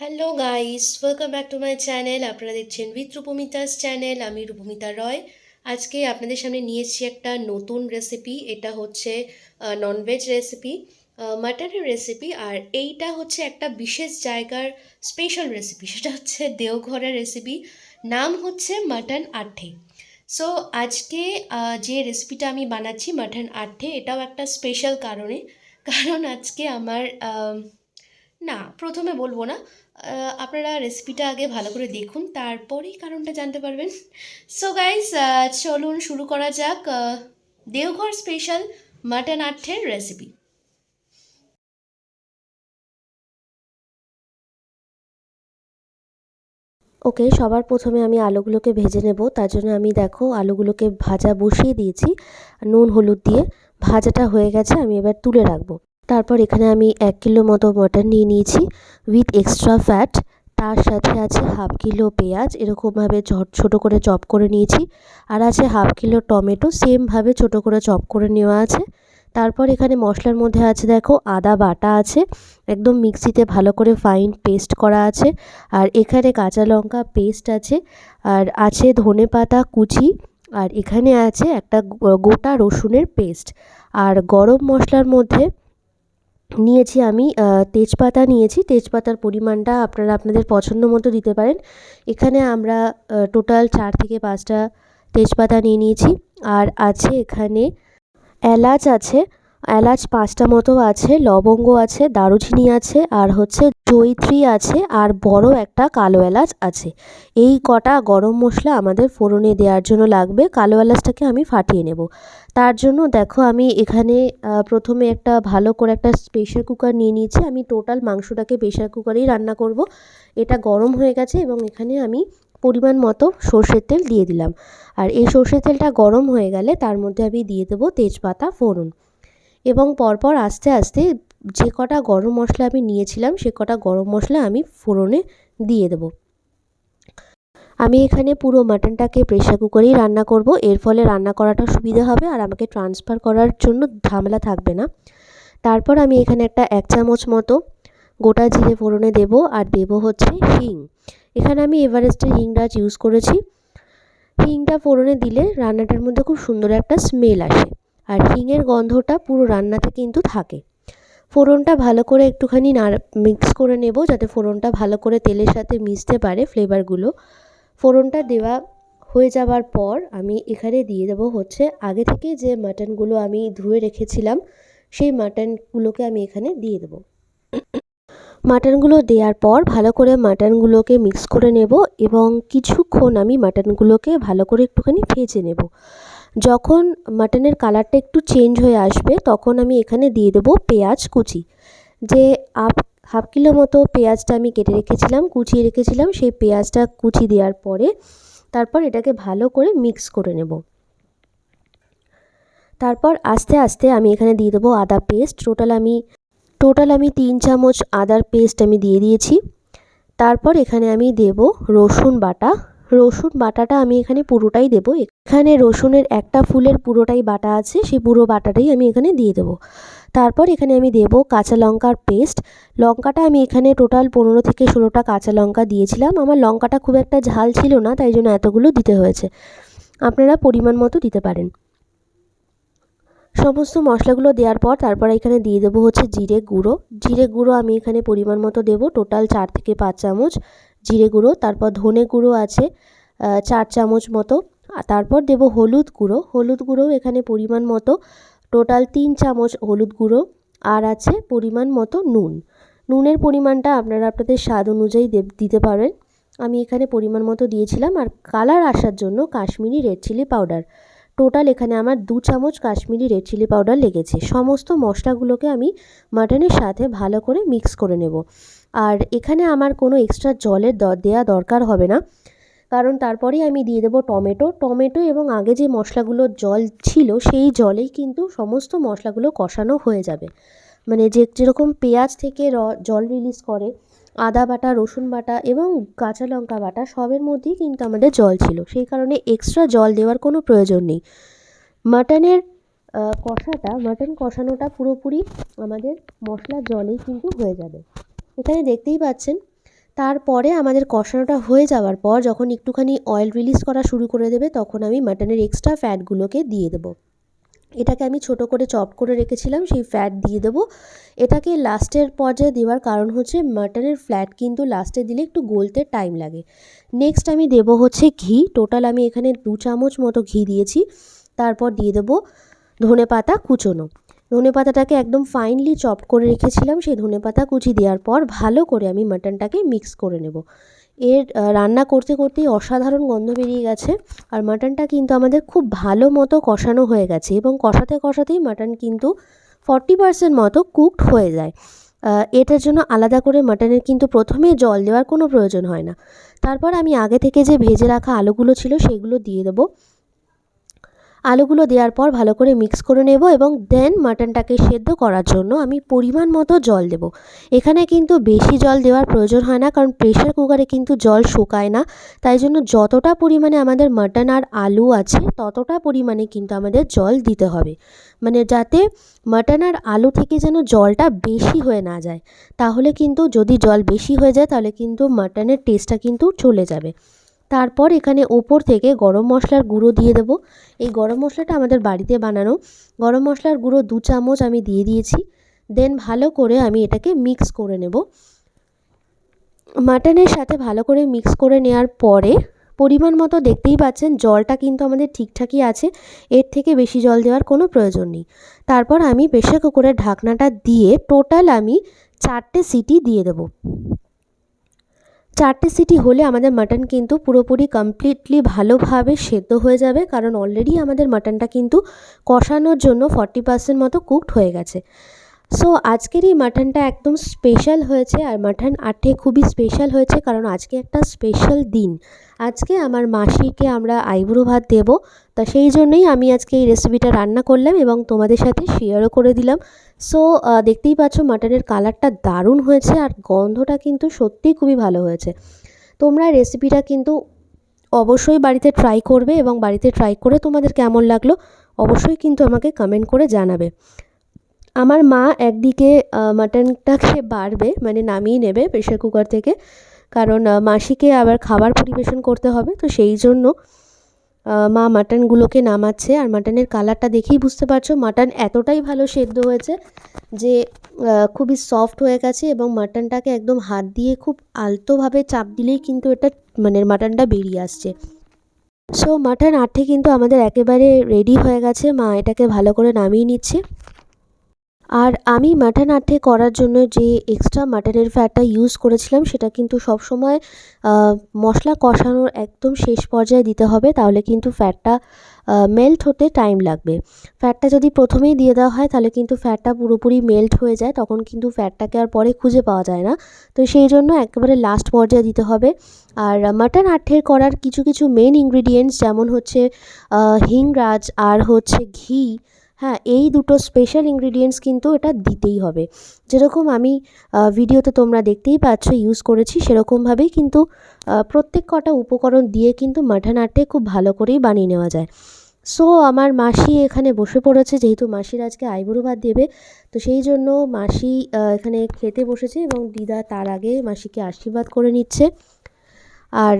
Hello guys welcome back to my channel আপনারা দেখছেন with রূপমিতাস channel আমি রূপমিতা রয়। আজকে আপনাদের সামনে নিয়েছি একটা নতুন রেসিপি এটা হচ্ছে ননভেজ রেসিপি মাটনের রেসিপি আর এইটা হচ্ছে একটা বিশেষ জায়গার স্পেশাল রেসিপি সেটা হচ্ছে দেওঘরের রেসিপি নাম হচ্ছে মাটন আঠে সো আজকে যে রেসিপিটা আমি বানাচ্ছি মাটন আঠে এটাও একটা স্পেশাল কারণে। কারণ আজকে আমার না, প্রথমে বলব না। আপনারা রেসিপিটা আগে ভালো করে দেখুন, তারপরেই কারণটা জানতে পারবেন। সো গাইস চলুন শুরু করা যাক দেওঘর স্পেশাল মাটন আঠের রেসিপি ওকে সবার প্রথমে আমি আলুগুলোকে ভেজে নেব, তার জন্য আমি দেখো আলুগুলোকে ভাজা বসিয়ে দিয়েছি, নুন, হলুদ দিয়ে। ভাজাটা হয়ে গেছে, আমি এবার তুলে রাখব। তারপর এখানে আমি এক কিলো মতো মটন নিয়ে নিয়েছি উইথ এক্সট্রা ফ্যাট তার সাথে আছে হাফ কিলো পেঁয়াজ, এরকমভাবে ছোটো করে চপ করে নিয়েছি। আর আছে হাফ কিলো টমেটো সেমভাবে ছোটো করে চপ করে নেওয়া আছে। তারপর এখানে মশলার মধ্যে আছে দেখো আদা বাটা আছে, একদম মিক্সিতে ভালো করে ফাইন পেস্ট করা আছে। আর এখানে কাঁচা লঙ্কা পেস্ট আছে, আর আছে ধনে পাতা কুচি, আর এখানে আছে একটা গোটা রসুনের পেস্ট আর গরম মশলার মধ্যে নিয়েছি আমি তেজপাতা নিয়েছি। তেজপাতার পরিমাণটা আপনারা আপনাদের পছন্দ মতো দিতে পারেন। এখানে আমরা টোটাল চার থেকে পাঁচটা তেজপাতা নিয়ে নিয়েছি। আর আছে এখানে এলাচ আছে এলাচ পাঁচটা মতো আছে, লবঙ্গ আছে, দারুচিনি আছে, আর হচ্ছে জয়িত্রী আছে, আর বড় একটা কালো এলাচ আছে। এই কটা গরম মশলা আমাদের ফোড়নে দেওয়ার জন্য লাগবে। কালো এলাচটাকে আমি ফাটিয়ে নেব। তার জন্য দেখো আমি এখানে প্রথমে একটা ভালো করে একটা প্রেশার কুকার নিয়ে নিয়েছি। আমি টোটাল মাংসটাকে প্রেশার কুকারেই রান্না করব। এটা গরম হয়ে গেছে এবং এখানে আমি পরিমাণ মতো সর্ষের তেল দিয়ে দিলাম। আর এই সর্ষের তেলটা গরম হয়ে গেলে তার মধ্যে আমি দিয়ে দেবো তেজপাতা ফোড়ন। এবং পরপর আস্তে আস্তে যে কটা গরম মশলা আমি নিয়েছিলাম, সে কটা গরম মশলা আমি ফোড়নে দিয়ে দেবো। আমি এখানে পুরো মাটনটাকে প্রেশার কুকারেই রান্না করব। এর ফলে রান্না করাটা সুবিধা হবে আর আমাকে ট্রান্সফার করার জন্য ঝামেলা থাকবে না। তারপর আমি এখানে একটা এক চামচ মতো গোটা জিরে ফোড়নে দেব আর দেবো হচ্ছে হিং। এখানে আমি এভারেস্টের হিং হিংরাজ ইউজ করেছি। হিংটা ফোড়নে দিলে রান্নাটার মধ্যে খুব সুন্দর একটা স্মেল আসে। আর হিঙের গন্ধটা পুরো রান্নাতে কিন্তু থাকে। ফোড়নটা ভালো করে একটুখানি নাড়া মিক্স করে নেব যাতে ফোড়নটা ভালো করে তেলের সাথে মিশতে পারে ফ্লেভারগুলো ফোড়নটা দেওয়া হয়ে যাওয়ার পর আমি এখানে দিয়ে দেবো হচ্ছে আগে থেকে যে মাটনগুলো আমি ধুয়ে রেখেছিলাম, সেই মাটনগুলোকে আমি এখানে দিয়ে দেবো। মাটনগুলো দেওয়ার পর ভালো করে মাটনগুলোকে মিক্স করে নেব এবং কিছুক্ষণ আমি মাটনগুলোকে ভালো করে একটুখানি ভেজে নেব। যখন মাটনের কালারটা একটু চেঞ্জ হয়ে আসবে, তখন আমি এখানে দিয়ে দেবো পেঁয়াজ কুচি। যে হাফ হাফ কিলো মতো পেঁয়াজটা আমি কেটে রেখেছিলাম, কুচিয়ে রেখেছিলাম, সেই পেঁয়াজটা কুচি দেওয়ার পরে তারপর এটাকে ভালো করে মিক্স করে নেব। তারপর আস্তে আস্তে আমি এখানে দিয়ে দেবো আদা পেস্ট টোটাল আমি টোটাল আমি তিন চামচ আদার পেস্ট আমি দিয়ে দিয়েছি। তারপর এখানে আমি দেব রসুন বাটা। রসুন বাটাটা আমি এখানে পুরোটাই দেবো। এখানে রসুনের একটা ফুলের পুরোটাই বাটা আছে, সেই পুরো বাটাটাই আমি এখানে দিয়ে দেবো। তারপর এখানে আমি দেব কাঁচা লঙ্কার পেস্ট। লঙ্কাটা আমি এখানে টোটাল পনেরো থেকে ষোলোটা কাঁচা লঙ্কা দিয়েছিলাম। আমার লঙ্কাটা খুব একটা ঝাল ছিল না, তাই জন্য এতগুলো দিতে হয়েছে। আপনারা পরিমাণ মতো দিতে পারেন। সমস্ত মশলাগুলো দেওয়ার পর তারপর এখানে দিয়ে দেবো হচ্ছে জিরে গুঁড়ো। জিরে গুঁড়ো আমি এখানে পরিমাণ মতো দেবো, টোটাল চার থেকে পাঁচ চামচ। জিরে গুঁড়ো, তারপর ধনে গুঁড়ো আছে চার চামচ মতো। তারপর দেবো হলুদ গুঁড়ো। হলুদ গুঁড়ো এখানে পরিমাণ মতো, টোটাল তিন চামচ হলুদ গুঁড়ো। আর আছে পরিমাণ মতো নুন। নুনের পরিমাণটা আপনারা আপনাদের স্বাদ অনুযায়ী দিতে পারেন। আমি এখানে পরিমাণ মতো দিয়েছিলাম। আর কালার আসার জন্য Kashmiri red chilli powder. Total এখানে আমার দু চামচ কাশ্মীরি রেড চিলি পাউডার লেগেছে। সমস্ত মশলাগুলোকে আমি মাটনের সাথে ভালো করে মিক্স করে নেব। আর এখানে আমার কোনো এক্সট্রা জলের দেওয়া দরকার হবে না। কারণ তারপরেই আমি দিয়ে দেবো টমেটো। টমেটো এবং আগে যে মশলাগুলোর জল ছিল, সেই জলেই কিন্তু সমস্ত মশলাগুলো কষানো হয়ে যাবে। মানে যে যেরকম পেঁয়াজ থেকে র জল রিলিজ করে আদা বাটা, রসুন বাটা এবং কাঁচা লঙ্কা বাটা সবের মধ্যেই কিন্তু আমাদের জল ছিল। সেই কারণে এক্সট্রা জল দেওয়ার কোনো প্রয়োজন নেই। মাটনের কষাটা, মাটন কষানোটা পুরোপুরি আমাদের মশলার জলেই কিন্তু হয়ে যাবে। এখানে দেখতেই পাচ্ছেন, তারপরে আমাদের কষানোটা হয়ে যাওয়ার পর যখন একটুখানি অয়েল রিলিজ করা শুরু করে দেবে তখন আমি মাটনের এক্সট্রা ফ্যাটগুলোকে দিয়ে দেবো। এটাকে আমি ছোট করে চপ করে রেখেছিলাম, সেই ফ্যাট দিয়ে দেবো। এটাকে লাস্টের পর্যায়ে দেওয়ার কারণ হচ্ছে মাটনের ফ্ল্যাট কিন্তু লাস্টে দিলে একটু গলতে টাইম লাগে। নেক্সট আমি দেবো হচ্ছে ঘি। টোটাল আমি এখানে দু চামচ মতো ঘি দিয়েছি। তারপর দিয়ে দেবো ধনে পাতা কুচোনো। ধনে পাতাটাকে একদম ফাইনলি চপ করে রেখেছিলাম। সেই ধনে পাতা কুচি দেওয়ার পর ভালো করে আমি মাটনটাকে মিক্স করে নেব। এর রান্না করতে করতেই অসাধারণ গন্ধ বেরিয়ে গেছে। আর মাটনটা কিন্তু আমাদের খুব ভালো মতো কষানো হয়ে গেছে এবং কষাতে কষাতেই মাটন কিন্তু ফর্টি পার্সেন্ট মতো কুকড হয়ে যায়। এটার জন্য আলাদা করে মাটনের কিন্তু প্রথমে জল দেওয়ার কোনো প্রয়োজন হয় না। তারপর আমি আগে থেকে যে ভেজে রাখা আলুগুলো ছিল সেগুলো দিয়ে দেবো। আলুগুলো দেওয়ার পর ভালো করে মিক্স করে নেব এবং দেন মাটনটাকে সেদ্ধ করার জন্য আমি পরিমাণ মতো জল দেব। এখানে কিন্তু বেশি জল দেওয়ার প্রয়োজন হয় না, কারণ প্রেশার কুকারে কিন্তু জল শুকায় না। তাই জন্য যতটা পরিমাণে আমাদের মাটন আর আলু আছে, ততটা পরিমাণে কিন্তু আমাদের জল দিতে হবে। মানে যাতে মাটন আর আলু থেকে যেন জলটা বেশি হয়ে না যায়। তাহলে কিন্তু যদি জল বেশি হয়ে যায়, তাহলে কিন্তু মাটনের টেস্টটা কিন্তু চলে যাবে। তারপর এখানে ওপর থেকে গরম মশলার গুঁড়ো দিয়ে দেবো। এই গরম মশলাটা আমাদের বাড়িতে বানানো। গরম মশলার গুঁড়ো দু চামচ আমি দিয়ে দিয়েছি। দেন ভালো করে আমি এটাকে মিক্স করে নেব। মাটনের সাথে ভালো করে মিক্স করে নেওয়ার পরে পরিমাণ মতো দেখতেই পাচ্ছেন জলটা কিন্তু আমাদের ঠিকঠাকই আছে। এর থেকে বেশি জল দেওয়ার কোনো প্রয়োজন নেই। তারপর আমি প্রেশার কুকারের ঢাকনাটা দিয়ে টোটাল আমি চারটে সিটি দিয়ে দেবো। চারটে সিটি হলে আমাদের মাটন কিন্তু পুরোপুরি কমপ্লিটলি ভালোভাবে সেদ্ধ হয়ে যাবে, কারণ অলরেডি আমাদের মাটনটা কিন্তু কষানোর জন্য ফর্টি পার্সেন্ট মতো কুকড হয়ে গেছে। সো আজকের এই মাটনটা একদম স্পেশাল হয়েছে আর মাটন আটে খুবই স্পেশাল হয়েছে কারণ আজকে একটা স্পেশাল দিন। আজকে আমার মাসিকে আমরা আইবুড়ো ভাত দেবো, তা সেই জন্যই আমি আজকে এই রেসিপিটা রান্না করলাম এবং তোমাদের সাথে শেয়ারও করে দিলাম। সো দেখতেই পাচ্ছ মাটনের কালারটা দারুণ হয়েছে আর গন্ধটা কিন্তু সত্যিই খুবই ভালো হয়েছে। তোমরা রেসিপিটা কিন্তু অবশ্যই বাড়িতে ট্রাই করবে এবং বাড়িতে ট্রাই করে তোমাদের কেমন লাগল অবশ্যই কিন্তু আমাকে কমেন্ট করে জানাবে। আমার মা একদিকে মাটনটাকে বাড়বে মানে নামিয়ে নেবে প্রেশার কুকার থেকে। কারণ মাসিকে আবার খাবার পরিবেশন করতে হবে, তো সেই জন্য মা মাটনগুলোকে নামাচ্ছে। আর মাটনের কালারটা দেখেই বুঝতে পারছ, মাটন এতটাই ভালো সেদ্ধ হয়েছে যে খুবই সফট হয়ে গেছে এবং মাটনটাকে একদম হাত দিয়ে খুব আলতোভাবে চাপ দিলেই কিন্তু এটা মানে মাটনটা বেরিয়ে আসছে। সো মাটন আটে কিন্তু আমাদের একেবারে রেডি হয়ে গেছে। মা এটাকে ভালো করে নামিয়ে নিচ্ছে। আর আমি মাটন আটে করার জন্য যে এক্সট্রা মাটনের ফ্যাটটা ইউজ করেছিলাম, সেটা কিন্তু সবসময় মশলা কষানোর একদম শেষ পর্যায়ে দিতে হবে, তাহলে কিন্তু ফ্যাটটা মেল্ট হতে টাইম লাগবে। ফ্যাটটা যদি প্রথমেই দিয়ে দেওয়া হয়, তাহলে কিন্তু ফ্যাটটা পুরোপুরি মেল্ট হয়ে যায়, তখন কিন্তু ফ্যাটটাকে আর পরে খুঁজে পাওয়া যায় না। তো সেই জন্য একেবারে লাস্ট পর্যায়ে দিতে হবে। আর মাটন আঠের করার কিছু কিছু মেন ইনগ্রিডিয়েন্টস যেমন হচ্ছে হিংরাজ, আর হচ্ছে ঘি হ্যাঁ এই দুটো স্পেশাল ইনগ্রিডিয়েন্টস কিন্তু এটা দিতেই হবে। যেরকম আমি ভিডিওতে তোমরা দেখতেই পাচ্ছ ইউজ করেছি, সেরকমভাবেই কিন্তু প্রত্যেক কটা উপকরণ দিয়ে কিন্তু মাঠান আটে খুব ভালো করেই বানিয়ে নেওয়া যায়। সো আমার মাসি এখানে বসে পড়েছে, যেহেতু মাসির আজকে আইবুড়ো ভাত দেবে, তো সেই জন্য মাসি এখানে খেতে বসেছে এবং দিদা তার আগে মাসিকে আশীর্বাদ করে নিচ্ছে। আর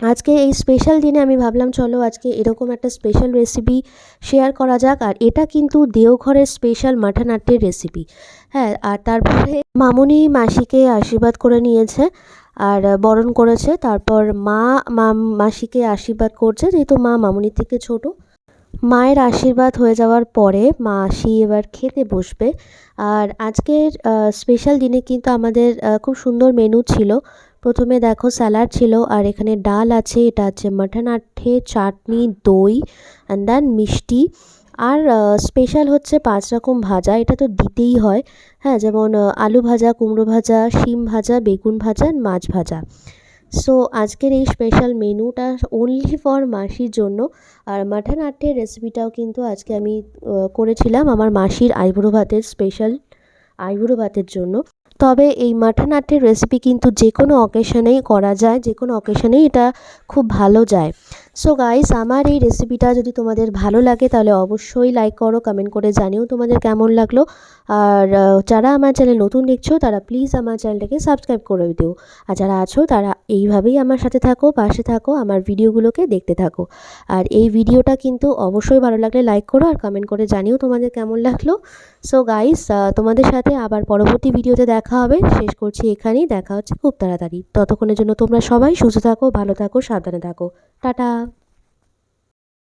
আজকে এই স্পেশাল দিনে আমি ভাবলাম, চলো আজকে এরকম একটা স্পেশাল রেসিপি শেয়ার করা যাক। আর এটা কিন্তু দেওঘরের স্পেশাল মাটন আট্টের রেসিপি হ্যাঁ আর তারপরে মামুনি মাসিকে আশীর্বাদ করে নিয়েছে, আর বরণ করেছে। তারপর মা মাসিকে আশীর্বাদ করছে, যেহেতু মা মামুনির থেকে ছোট। মায়ের আশীর্বাদ হয়ে যাওয়ার পরে মাসি এবার খেতে বসবে। আর আজকের স্পেশাল দিনে কিন্তু আমাদের খুব সুন্দর মেনু ছিল। প্রথমে দেখো স্যালাড ছিল আর এখানে ডাল আছে, এটা আছে মাটন, আটে, চাটনি, দই অ্যান্ড দেন মিষ্টি। আর স্পেশাল হচ্ছে পাঁচ রকম ভাজা, এটা তো দিতেই হয়। হ্যাঁ যেমন আলু ভাজা, কুমড়ো ভাজা, শিম ভাজা, বেগুন ভাজা মাছ ভাজা। সো আজকের এই স্পেশাল মেনুটা অনলি ফর মাসির জন্য। আর মাটন, আটে রেসিপিটাও কিন্তু আজকে আমি করেছিলাম আমার মাসির আইবুড়ো ভাতের স্পেশাল আইবুড়ো ভাতের জন্য। তবে এই মাটন আটের রেসিপি কিন্তু যে কোনো অকেশনেই করা যায় যে কোনো অকেশনেই এটা খুব ভালো যায়। সো গাইস আমার এই রেসিপিটা যদি তোমাদের ভালো লাগে, তাহলে অবশ্যই লাইক করো কমেন্ট করে জানিও তোমাদের কেমন লাগল। আর যারা আমার চ্যানেল নতুন দেখছ, তারা প্লিজ আমার চ্যানেলটাকে সাবস্ক্রাইব করে দিও। আর যারা আছো, তারা এইভাবেই আমার সাথে থাকো, পাশে থাকো, আমার ভিডিওগুলোকে দেখতে থাকো। আর এই ভিডিওটা কিন্তু অবশ্যই ভালো লাগলে লাইক করো আর কমেন্ট করে জানিও তোমাদের কেমন লাগল। সো গাইস তোমাদের সাথে আবার পরবর্তী ভিডিওতে দেখা হবে। শেষ করছি এখানেই, দেখা হচ্ছে খুব তাড়াতাড়ি। ততক্ষণের জন্য তোমরা সবাই সুস্থ থাকো, ভালো থাকো, সাবধানে থাকো। 哒哒。